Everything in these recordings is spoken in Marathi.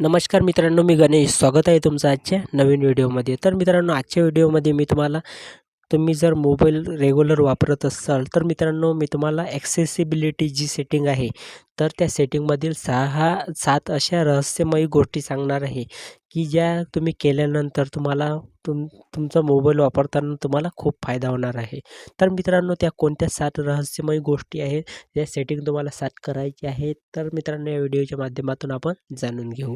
नमस्कार मित्रांनो मी गणेश. स्वागत आहे तुमचं आजच्या नवीन व्हिडिओमध्ये. तर मित्रांनो आजच्या व्हिडिओमध्ये मी तुम्हाला तुम्ही जर मोबाईल रेग्युलर वापरत असाल तर मित्रांनो मी तुम्हाला ॲक्सेसिबिलिटी जी सेटिंग आहे तर त्या सेटिंगमधील सहा सात अशा रहस्यमयी गोष्टी सांगणार आहे. की ज्या तुम्ही केल्यानंतर तुम्हाला तुम तुमचा मोबाईल वापरताना तुम्हाला खूप फायदा होणार आहे. तर मित्रांनो त्या कोणत्या सात रहस्यमय गोष्टी आहेत ज्या सेटिंग तुम्हाला सात करायची आहे तर मित्रांनो या व्हिडिओच्या माध्यमातून आपण जाणून घेऊ.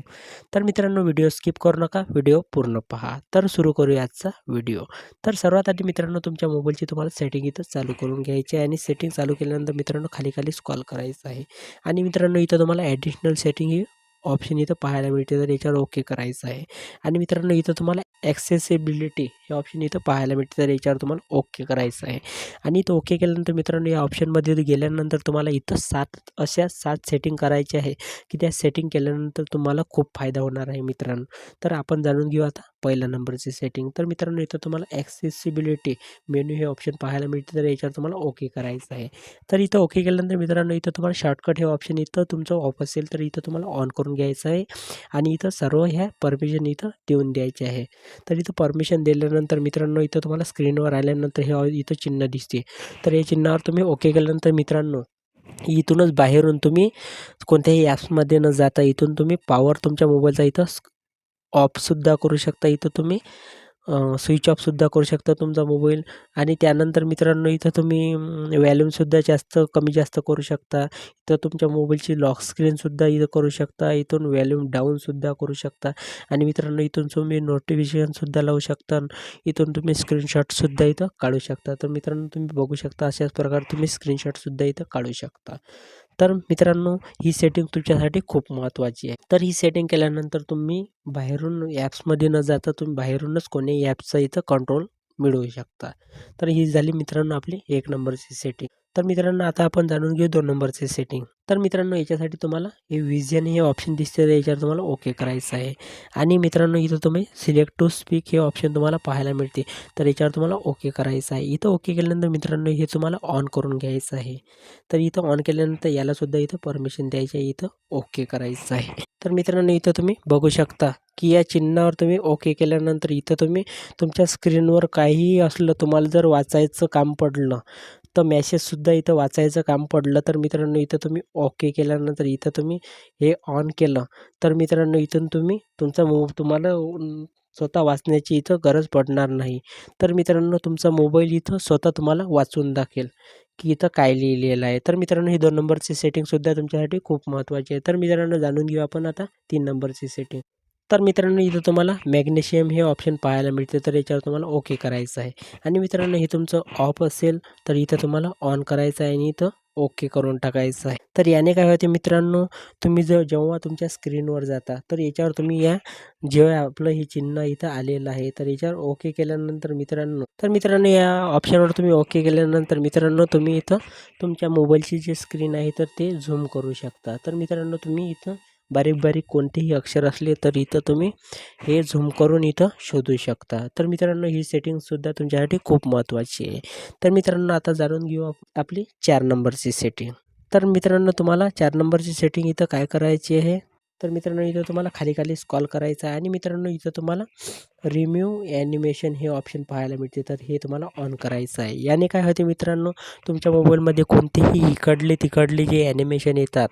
तर मित्रांनो व्हिडिओ स्किप करू नका व्हिडिओ पूर्ण पहा. तर सुरू करूया आजचा व्हिडिओ. तर सर्वात आधी मित्रांनो तुमच्या मोबाईलची तुम्हाला सेटिंग इथं चालू करून घ्यायची आहे आणि सेटिंग चालू केल्यानंतर मित्रांनो खाली खाली स्कॉल करायचं आहे. आणि मित्रांनो इथं तुम्हाला ॲडिशनल सेटिंग ही ऑप्शन इथं पाहायला मिळते तर याच्यावर ओके करायचं आहे. आणि मित्रांनो इथं तुम्हाला ॲक्सेसिबिलिटी हे ऑप्शन इथं पाहायला मिळते तर याच्यावर तुम्हाला ओके करायचं आहे. आणि इथं ओके केल्यानंतर मित्रांनो या ऑप्शनमध्ये गेल्यानंतर तुम्हाला इथं सात अशा सात सेटिंग करायचे आहे की त्या सेटिंग केल्यानंतर तुम्हाला खूप फायदा होणार आहे मित्रांनो. तर आपण जाणून घेऊ आता पहिल्या नंबरची सेटिंग तर मित्रांनो इथं तुम्हाला ॲक्सेसिबिलिटी मेन्यू हे ऑप्शन पाहायला मिळते. तर याच्यावर तुम्हाला ओके करायचं आहे. तर इथं ओके केल्यानंतर मित्रांनो इथं तुम्हाला शॉर्टकट हे ऑप्शन इथं तुमचं ऑफ असेल तर इथं तुम्हाला ऑन करून घ्यायचं आहे. आणि इथं सर्व ह्या परमिशन इथं देऊन द्यायचे आहे. तर इथं परमिशन दिल्यानंतर मित्रांनो इथं तुम्हाला स्क्रीनवर आल्यानंतर हे इथं चिन्ह दिसते. तर या चिन्हावर तुम्ही ओके केल्यानंतर मित्रांनो इथूनच बाहेरून तुम्ही कोणत्याही ॲप्समध्ये न जाता इथून तुम्ही पॉवर तुमच्या मोबाईलचा इथं ऑफसुद्धा करू शकता इथं तुम्ही. स्विच ऑफसुद्धा करू शकता तुमचा मोबाईल आणि त्यानंतर मित्रांनो इथं तुम्ही व्हॅल्यूमसुद्धा जास्त कमी जास्त करू शकता. इथं तुमच्या मोबाईलची लॉक स्क्रीनसुद्धा इथं करू शकता. इथून व्हॅल्यूम डाऊनसुद्धा करू शकता. आणि मित्रांनो इथून तुम्ही नोटिफिकेशनसुद्धा लावू शकता. इथून तुम्ही स्क्रीनशॉटसुद्धा इथं काढू शकता. तर मित्रांनो तुम्ही बघू शकता अशाच प्रकारे तुम्ही स्क्रीनशॉटसुद्धा इथं काढू शकता. तर मित्रांनो ही सेटिंग तुमच्यासाठी खूप महत्त्वाची आहे. तर ही सेटिंग केल्यानंतर तुम्ही बाहेरून ॲप्समध्ये न जाता तुम्ही बाहेरूनच कोणी ॲप्सचा इथं कंट्रोल मिळवू शकता. तर ही झाली मित्रांनो आपली एक नंबरची सेटिंग तर मित्रांनो आता आपण जाणून घेऊ दोन नंबरचे सेटिंग तर मित्रांनो याच्यासाठी तुम्हाला हे विजन हे ऑप्शन दिसते तर याच्यावर तुम्हाला ओके करायचं आहे. आणि मित्रांनो इथं तुम्ही सिलेक्ट टू स्पीक हे ऑप्शन तुम्हाला पाहायला मिळते. तर याच्यावर तुम्हाला ओके करायचं आहे. इथं ओके केल्यानंतर मित्रांनो हे तुम्हाला ऑन करून घ्यायचं आहे. तर इथं ऑन केल्यानंतर यालासुद्धा इथं परमिशन द्यायचं आहे. इथं ओके करायचं आहे. तर मित्रांनो इथं तुम्ही बघू शकता की या चिन्हावर तुम्ही ओके केल्यानंतर इथं तुम्ही तुमच्या स्क्रीनवर काहीही असलं तुम्हाला जर वाचायचं काम पडलं तर मॅसेजसुद्धा इथं वाचायचं काम पडलं तर मित्रांनो इथं तुम्ही ओके केल्यानंतर इथं तुम्ही हे ऑन केलं तर मित्रांनो इथून तुम्ही तुमचा मो तुम्हाला स्वतः वाचण्याची इथं गरज पडणार नाही. तर मित्रांनो तुमचा मोबाईल इथं स्वतः तुम्हाला वाचून दाखेल की इथं काय लिहिलेलं आहे. तर मित्रांनो ही दोन नंबरची सेटिंगसुद्धा तुमच्यासाठी खूप महत्त्वाची आहे. तर मित्रांनो जाणून घेऊ आपण आता तीन नंबरची सेटिंग तर मित्रांनो इथं तुम्हाला मॅग्नेशियम हे ऑप्शन पाहायला मिळते. तर याच्यावर तुम्हाला ओके करायचं आहे. आणि मित्रांनो हे तुमचं ऑफ असेल तर इथं तुम्हाला ऑन करायचं आहे आणि इथं ओके करून टाकायचं आहे. तर याने काय होते मित्रांनो तुम्ही जर जेव्हा तुमच्या स्क्रीनवर जाता तर याच्यावर तुम्ही या जेव्हा आपलं हे चिन्ह इथं आलेलं आहे तर याच्यावर ओके केल्यानंतर मित्रांनो तर मित्रांनो या ऑप्शनवर तुम्ही ओके केल्यानंतर मित्रांनो तुम्ही इथं तुमच्या मोबाईलची जी स्क्रीन आहे तर ते झूम करू शकता. तर मित्रांनो तुम्ही इथं बारीक बारीक कोणतेही अक्षर असले तर इथं तुम्ही हे झूम करून इथं शोधू शकता. तर मित्रांनो ही सेटिंगसुद्धा तुमच्यासाठी खूप महत्त्वाची आहे. तर मित्रांनो आता जाणून घेऊ आपली चार नंबरची सेटिंग तर मित्रांनो तुम्हाला चार नंबरची सेटिंग इथं काय करायची आहे? तर मित्रांनो इथं तुम्हाला खाली खाली स्कॉल करायचं आहे आणि मित्रांनो इथं तुम्हाला रिम्यू ॲनिमेशन हे ऑप्शन पाहायला मिळते. तर हे तुम्हाला ऑन करायचं आहे. याने काय होते मित्रांनो तुमच्या मोबाईलमध्ये कोणतेही इकडले तिकडले जे ॲनिमेशन येतात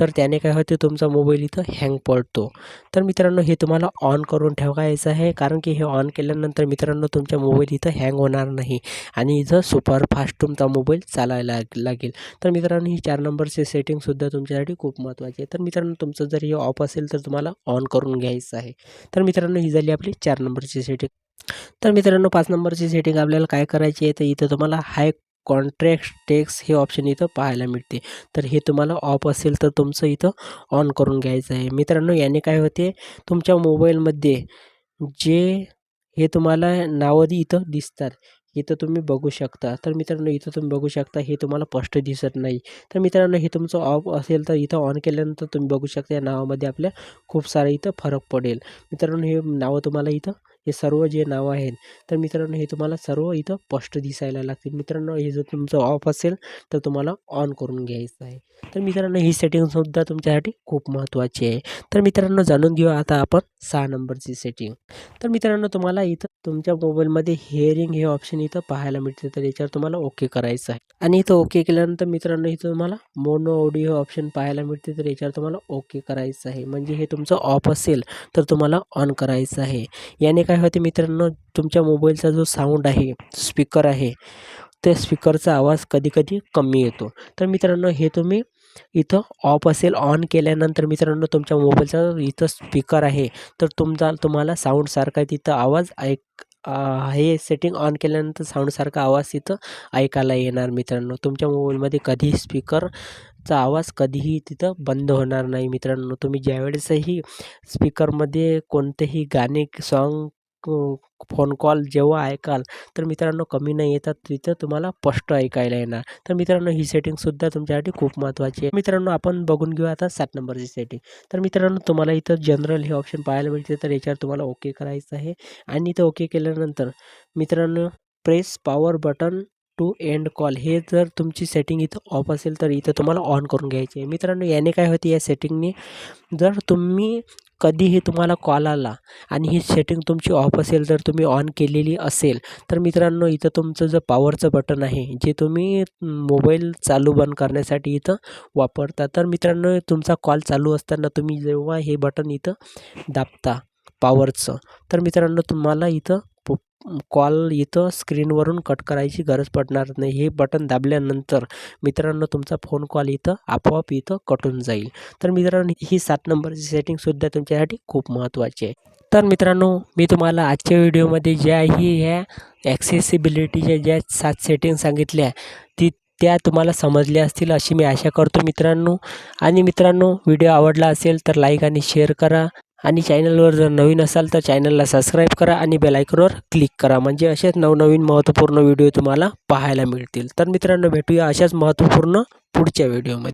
तर त्याने काय होते तुमचा मोबाईल इथं हँग पडतो. तर मित्रांनो हे तुम्हाला ऑन करून ठेवायचं आहे. कारण की हे ऑन केल्यानंतर मित्रांनो तुमच्या मोबाईल इथं हँग होणार नाही. आणि इथं सुपर फास्ट तुमचा मोबाईल चालायला लागेल. तर मित्रांनो ही चार नंबरची सेटिंगसुद्धा तुमच्यासाठी खूप महत्त्वाची आहे. तर मित्रांनो तुमचं जर हे ऑफ असेल तर तुम्हाला ऑन करून घ्यायचं आहे. तर मित्रांनो ही झाली आपली चार नंबरची सेटिंग तर मित्रांनो पाच नंबरची सेटिंग आपल्याला काय करायची आहे? तर इथं तुम्हाला हाय कॉन्ट्रॅक्ट टेक्स हे ऑप्शन इथं पाहायला मिळते. तर हे तुम्हाला ऑफ असेल तर तुमचं इथं ऑन करून घ्यायचं आहे. मित्रांनो याने काय होते? तुमच्या मोबाईलमध्ये जे हे तुम्हाला नावं इथं दिसतात. इथं तुम्ही बघू शकता. तर मित्रांनो इथं तुम्ही बघू शकता हे तुम्हाला स्पष्ट दिसत नाही. तर मित्रांनो हे तुमचं ऑफ असेल तर इथं ऑन केल्यानंतर तुम्ही बघू शकता या नावामध्ये आपल्या खूप सारे इथं फरक पडेल. मित्रांनो हे नावं तुम्हाला इथं हे सर्व जे नावं आहेत तर मित्रांनो हे तुम्हाला सर्व इथं स्पष्ट दिसायला लागतील. मित्रांनो हे जर तुमचं ऑफ असेल तर तुम्हाला ऑन करून घ्यायचं आहे. तर मित्रांनो ही सेटिंगसुद्धा तुमच्यासाठी खूप महत्त्वाची आहे. तर मित्रांनो जाणून घेऊ आता आपण सहा नंबरची सेटिंग तर मित्रांनो तुम्हाला इथं तुमच्या मोबाईलमध्ये हिअरिंग हे ऑप्शन इथं पाहायला मिळते तर याच्यावर तुम्हाला ओके करायचं आहे. आणि इथं ओके केल्यानंतर मित्रांनो इथं तुम्हाला मोनो ऑडिओ ऑप्शन पाहायला मिळते तर याच्यावर तुम्हाला ओके करायचं आहे. म्हणजे हे तुमचं ऑफ असेल तर तुम्हाला ऑन करायचं आहे. याने काय होते मित्रांनो तुमच्या मोबाईलचा जो साऊंड आहे स्पीकर आहे त्या स्पीकरचा आवाज कधीकधी कमी येतो. तर मित्रांनो हे तुम्ही इथं ऑफ असेल ऑन केल्यानंतर मित्रांनो तुमच्या मोबाईलचा इथं स्पीकर आहे तर तुमचा तुम्हाला साऊंडसारखा तिथं आवाज ऐक हे सेटिंग ऑन केल्यानंतर साऊंडसारखा आवाज तिथं ऐकायला येणार मित्रांनो. तुमच्या मोबाईलमध्ये कधीही स्पीकरचा आवाज कधीही तिथं बंद होणार नाही मित्रांनो. तुम्ही ज्यावेळेसही स्पीकरमध्ये कोणतेही गाणे सॉन्ग फोन कॉल जेव्हा ऐकाल तर मित्रांनो कमी नाही येतात तिथं तुम्हाला स्पष्ट ऐकायला येणार. तर मित्रांनो ही सेटिंगसुद्धा तुमच्यासाठी खूप महत्त्वाची आहे. मित्रांनो आपण बघून घेऊ आता सात नंबरची सेटिंग तर मित्रांनो तुम्हाला इथं जनरल हे ऑप्शन पाहायला मिळते तर याच्यावर तुम्हाला ओके करायचं आहे. आणि इथं ओके केल्यानंतर मित्रांनो press power button to end call हे जर तुमची सेटिंग इथं ऑफ असेल तर इथं तुम्हाला ऑन करून घ्यायची आहे. मित्रांनो याने काय होते या सेटिंगने जर तुम्ही कधीही तुम्हाला कॉल आला आणि ही सेटिंग तुमची ऑफ असेल जर तुम्ही ऑन केलेली असेल तर मित्रांनो इथं तुमचं जर पॉवरचं बटन आहे जे तुम्ही मोबाईल चालू बंद करण्यासाठी इथं वापरता तर मित्रांनो तुमचा कॉल चालू असताना तुम्ही जेव्हा हे बटन इथं दाबता पॉवरचं तर मित्रांनो तुम्हाला इथं कॉल इथं स्क्रीनवरून कट करायची गरज पडणार नाही. हे बटन दाबल्यानंतर मित्रांनो तुमचा फोन कॉल इथं आपोआप इथं कटून जाईल. तर मित्रांनो ही सात नंबरची सेटिंगसुद्धा तुमच्यासाठी खूप महत्त्वाची आहे. तर मित्रांनो मी तुम्हाला आजच्या व्हिडिओमध्ये ज्याही ह्या ॲक्सेसिबिलिटीच्या ज्या सात सेटिंग सांगितल्या ती त्या तुम्हाला समजल्या असतील अशी मी आशा करतो मित्रांनो. आणि मित्रांनो व्हिडिओ आवडला असेल तर लाईक आणि शेअर करा. आणि चॅनलवर जर नवीन असाल तर चॅनलला सबस्क्राईब करा आणि बेलायकनवर क्लिक करा. म्हणजे असेच नवनवीन महत्त्वपूर्ण व्हिडिओ तुम्हाला पाहायला मिळतील. तर मित्रांनो भेटूया अशाच महत्त्वपूर्ण पुढच्या व्हिडिओमध्ये